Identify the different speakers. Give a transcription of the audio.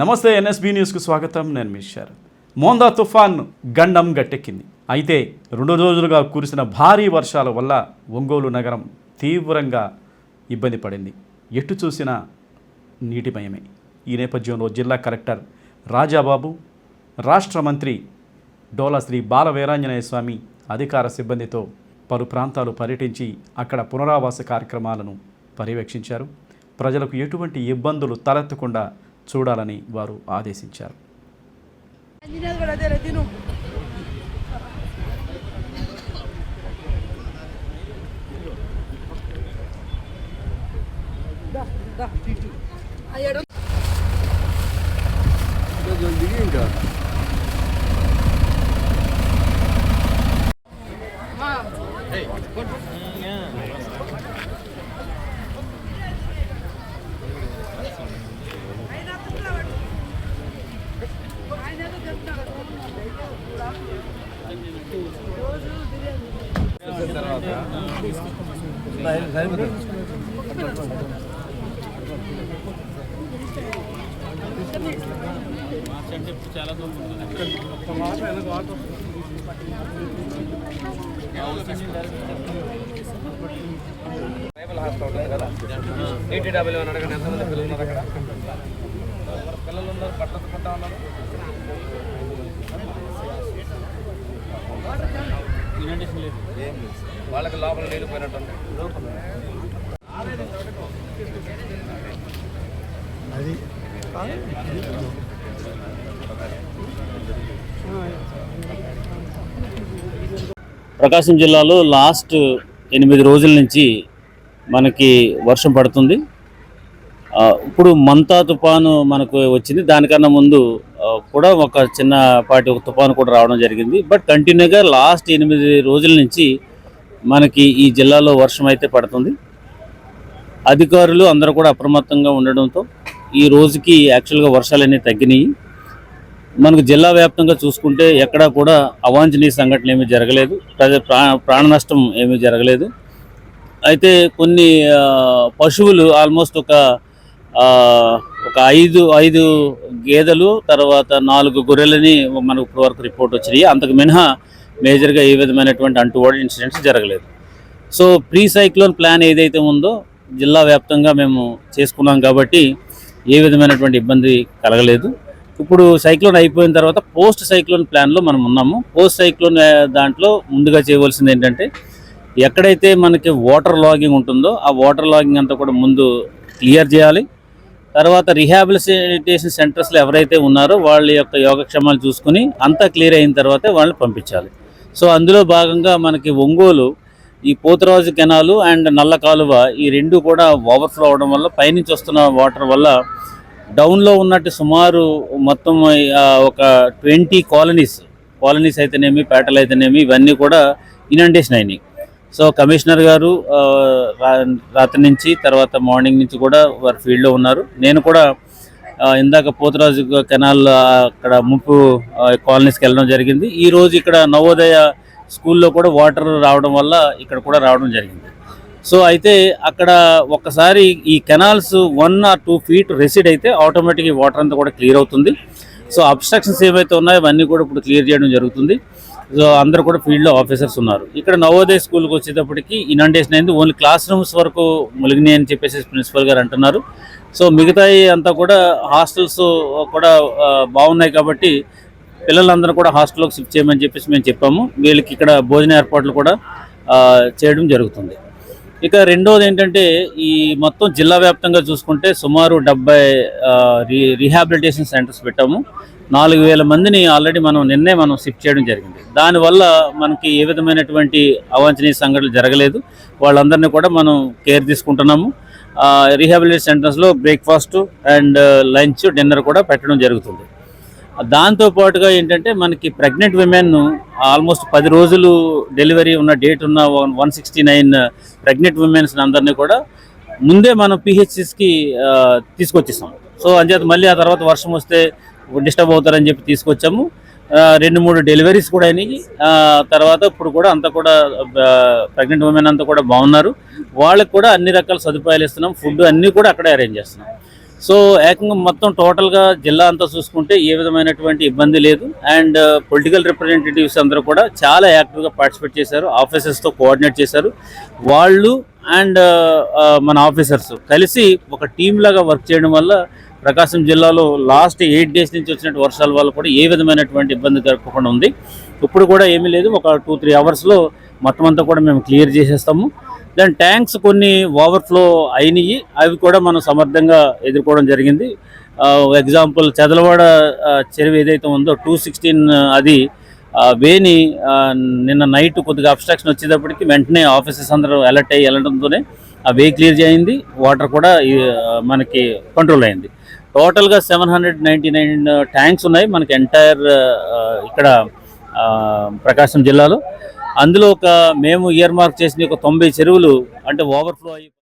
Speaker 1: నమస్తే ఎన్ఎస్బి న్యూస్కు స్వాగతం. నేను మిషర్ మోందా తుఫాన్ గండం గట్టెక్కింది. అయితే రెండు రోజులుగా కురిసిన భారీ వర్షాల వల్ల ఒంగోలు నగరం తీవ్రంగా ఇబ్బంది పడింది. ఎటు చూసినా నీటిమయమే. ఈ నేపథ్యంలో జిల్లా కలెక్టర్ రాజాబాబు రాష్ట్ర మంత్రి డోలా శ్రీ బాల వీరాంజనేయ స్వామి అధికార సిబ్బందితో పలు ప్రాంతాలు పర్యటించి అక్కడ పునరావాస కార్యక్రమాలను పర్యవేక్షించారు. ప్రజలకు ఎటువంటి ఇబ్బందులు తలెత్తకుండా చూడాలని వారు ఆదేశించారు
Speaker 2: Yeah.
Speaker 3: ట్రైబల్ హాస్టల్ ఉంటుంది కదా ఎయిటీ డబ్ల్యూ అని అడగండి ఎంతమంది పిల్లలు ఉన్నారు అక్కడ పిల్లలు ఉన్నారు బట్టలు ఉతుక్కుంటా ఉన్నారు వాళ్ళకి లోపల నీళ్ళు పోయినట్టుంది
Speaker 4: ప్రకాశం జిల్లాలో లాస్ట్ ఎనిమిది రోజుల నుంచి మనకి వర్షం పడుతుంది. ఇప్పుడు మంతా తుఫాను మనకు వచ్చింది. దానికన్నా ముందు కూడా ఒక చిన్నపాటి ఒక తుఫాను కూడా రావడం జరిగింది. బట్ కంటిన్యూగా లాస్ట్ ఎనిమిది రోజుల నుంచి మనకి ఈ జిల్లాలో వర్షం అయితే పడుతుంది. అధికారులు అందరూ కూడా అప్రమత్తంగా ఉండడంతో ఈ రోజుకి యాక్చువల్గా వర్షాలన్నీ తగ్గినాయి. మనకు జిల్లా వ్యాప్తంగా చూసుకుంటే ఎక్కడా కూడా అవాంఛనీయ సంఘటనలు ఏమీ జరగలేదు. ప్రజ ప్రాణ నష్టం ఏమీ జరగలేదు. అయితే కొన్ని పశువులు ఆల్మోస్ట్ ఒక ఒక ఐదు ఐదు గేదెలు తర్వాత నాలుగు గొర్రెలని మనకు ఇప్పటివరకు రిపోర్ట్ వచ్చినాయి. అంతకు మినహా మేజర్గా ఏ విధమైనటువంటి అంటువర్డ్ ఇన్సిడెంట్స్ జరగలేదు. సో ప్రీ సైక్లోన్ ప్లాన్ ఏదైతే ఉందో జిల్లా వ్యాప్తంగా మేము చేసుకున్నాం కాబట్టి ఏ విధమైనటువంటి ఇబ్బంది కలగలేదు. ఇప్పుడు సైక్లోన్ అయిపోయిన తర్వాత పోస్ట్ సైక్లోన్ ప్లాన్లో మనం ఉన్నాము. పోస్ట్ సైక్లోన్ దాంట్లో ముందుగా చేయవలసింది ఏంటంటే ఎక్కడైతే మనకి వాటర్ లాగింగ్ ఉంటుందో ఆ వాటర్ లాగింగ్ అంతా కూడా ముందు క్లియర్ చేయాలి. తర్వాత రిహాబిలిటేషన్ సెంటర్స్లో ఎవరైతే ఉన్నారో వాళ్ళ యొక్క యోగక్షేమాలు చూసుకుని అంతా క్లియర్ అయిన తర్వాతే వాళ్ళని పంపించాలి. సో అందులో భాగంగా మనకి ఒంగోలు ఈ పోతరాజు కెనాలు అండ్ నల్ల కాలువ ఈ రెండు కూడా ఓవర్ఫ్లో అవడం వల్ల పైనుంచి వస్తున్న వాటర్ వల్ల డౌన్లో ఉన్నట్టు సుమారు మొత్తం ఒక ట్వంటీ కాలనీస్ కాలనీస్ అయితేనేమి పేటలు అయితేనేమి ఇవన్నీ కూడా ఇనండేషన్ అయినాయి. సో కమిషనర్ గారు రా- రాత్రి నుంచి తర్వాత మార్నింగ్ నుంచి కూడా వారు ఫీల్డ్లో ఉన్నారు. నేను కూడా ఇందాక పోతరాజు కెనాల్ అక్కడ ముప్పు కాలనీస్కి వెళ్ళడం జరిగింది. ఈ రోజు ఇక్కడ నవోదయ స్కూల్లో కూడా వాటర్ రావడం వల్ల ఇక్కడ కూడా రావడం జరిగింది. సో అయితే అక్కడ ఒక్కసారి ఈ canals one or two feet recede అయితే ఆటోమేటిక్ వాటర్ అంతా కూడా క్లియర్ అవుతుంది. సో అబ్స్ట్రక్షన్స్ ఏవైతే ఉన్నాయో అవన్నీ కూడా ఇప్పుడు క్లియర్ చేయడం జరుగుతుంది. సో అందరూ కూడా ఫీల్డ్లో ఆఫీసర్స్ ఉన్నారు. ఇక్కడ నవోదయ స్కూల్కి వచ్చేటప్పటికి ఇనండేషన్ అయింది ఓన్లీ క్లాస్ రూమ్స్ వరకు ములిగినాయి అని చెప్పేసి ప్రిన్సిపల్ గారు అంటున్నారు. సో మిగతాయి అంతా కూడా హాస్టల్స్ కూడా బాగున్నాయి కాబట్టి పిల్లలందరూ కూడా హాస్టల్లోకి షిఫ్ట్ చేయమని చెప్పేసి మేము చెప్పాము. వీళ్ళకి ఇక్కడ భోజన ఏర్పాట్లు కూడా చేయడం జరుగుతుంది. ఇక రెండోది ఏంటంటే ఈ మొత్తం జిల్లా వ్యాప్తంగా చూసుకుంటే సుమారు డెబ్బై రీ రీహాబిలిటేషన్ సెంటర్స్ పెట్టాము. నాలుగు వేల మందిని ఆల్రెడీ మనం నిన్నే మనం షిఫ్ట్ చేయడం జరిగింది. దానివల్ల మనకి ఏ విధమైనటువంటి అవాంఛనీయ సంఘటనలు జరగలేదు. వాళ్ళందరినీ కూడా మనం కేర్ తీసుకుంటున్నాము. రీహాబిలిటేషన్ సెంటర్స్లో బ్రేక్ఫాస్ట్ అండ్ లంచ్ డిన్నర్ కూడా పెట్టడం జరుగుతుంది. దాంతో పాటుగా ఏంటంటే మనకి ప్రెగ్నెంట్ విమెన్ ఆల్మోస్ట్ పది రోజులు డెలివరీ ఉన్న డేట్ ఉన్న one sixty nine pregnant womens అందరినీ కూడా ముందే మనం పిహెచ్సిస్కి తీసుకొచ్చేస్తాం సో అంచేత మళ్ళీ ఆ తర్వాత వర్షం వస్తే డిస్టర్బ్ అవుతారని చెప్పి తీసుకొచ్చాము. రెండు మూడు డెలివరీస్ కూడా అయినాయి. తర్వాత ఇప్పుడు కూడా అంతా కూడా ప్రెగ్నెంట్ ఉమెన్ అంతా కూడా బాగున్నారు. వాళ్ళకి కూడా అన్ని రకాల సదుపాయాలు ఇస్తున్నాం. ఫుడ్ అన్నీ కూడా అక్కడే అరేంజ్ చేస్తున్నాం. సో ఏకంగా మొత్తం టోటల్గా జిల్లా అంతా చూసుకుంటే ఏ విధమైనటువంటి ఇబ్బంది లేదు. అండ్ పొలిటికల్ రిప్రజెంటేటివ్స్ అందరూ కూడా చాలా యాక్టివ్గా పార్టిసిపేట్ చేశారు. ఆఫీసర్స్తో కోఆర్డినేట్ చేశారు. వాళ్ళు అండ్ మన ఆఫీసర్స్ కలిసి ఒక టీంలాగా వర్క్ చేయడం వల్ల ప్రకాశం జిల్లాలో లాస్ట్ ఎయిట్ డేస్ నుంచి వచ్చినట్టు వర్షాల వల్ల కూడా ఏ విధమైనటువంటి ఇబ్బంది కలగకుండా ఉంది. ఇప్పుడు కూడా ఏమీ లేదు. ఒక టూ త్రీ అవర్స్లో మొత్తం అంతా కూడా మేము క్లియర్ చేసేస్తాము. దాని ట్యాంక్స్ కొన్ని ఓవర్ఫ్లో అయినాయి. అవి కూడా మనం సమర్థంగా ఎదుర్కోవడం జరిగింది. ఎగ్జాంపుల్ చెదలవాడ చెరువు ఏదైతే ఉందో టూ సిక్స్టీన్ అది వేని నిన్న నైట్ కొద్దిగా అబ్స్ట్రాక్షన్ వచ్చేటప్పటికి వెంటనే ఆఫీసెస్ అందరూ అలర్ట్ అయ్యి వెళ్ళడంతోనే ఆ వే క్లియర్ చేయింది. వాటర్ కూడా మనకి కంట్రోల్ అయింది. టోటల్గా seven hundred ninety nine tanks ఉన్నాయి మనకి ఎంటైర్ ఇక్కడ ఆ, ప్రకాశం జిల్లాలో. అందులో ఒక మేము ఇయర్ మార్క్ చేసిన ఒక తొంభై చెరువులు అంటే ఓవర్ఫ్లో అయ్యి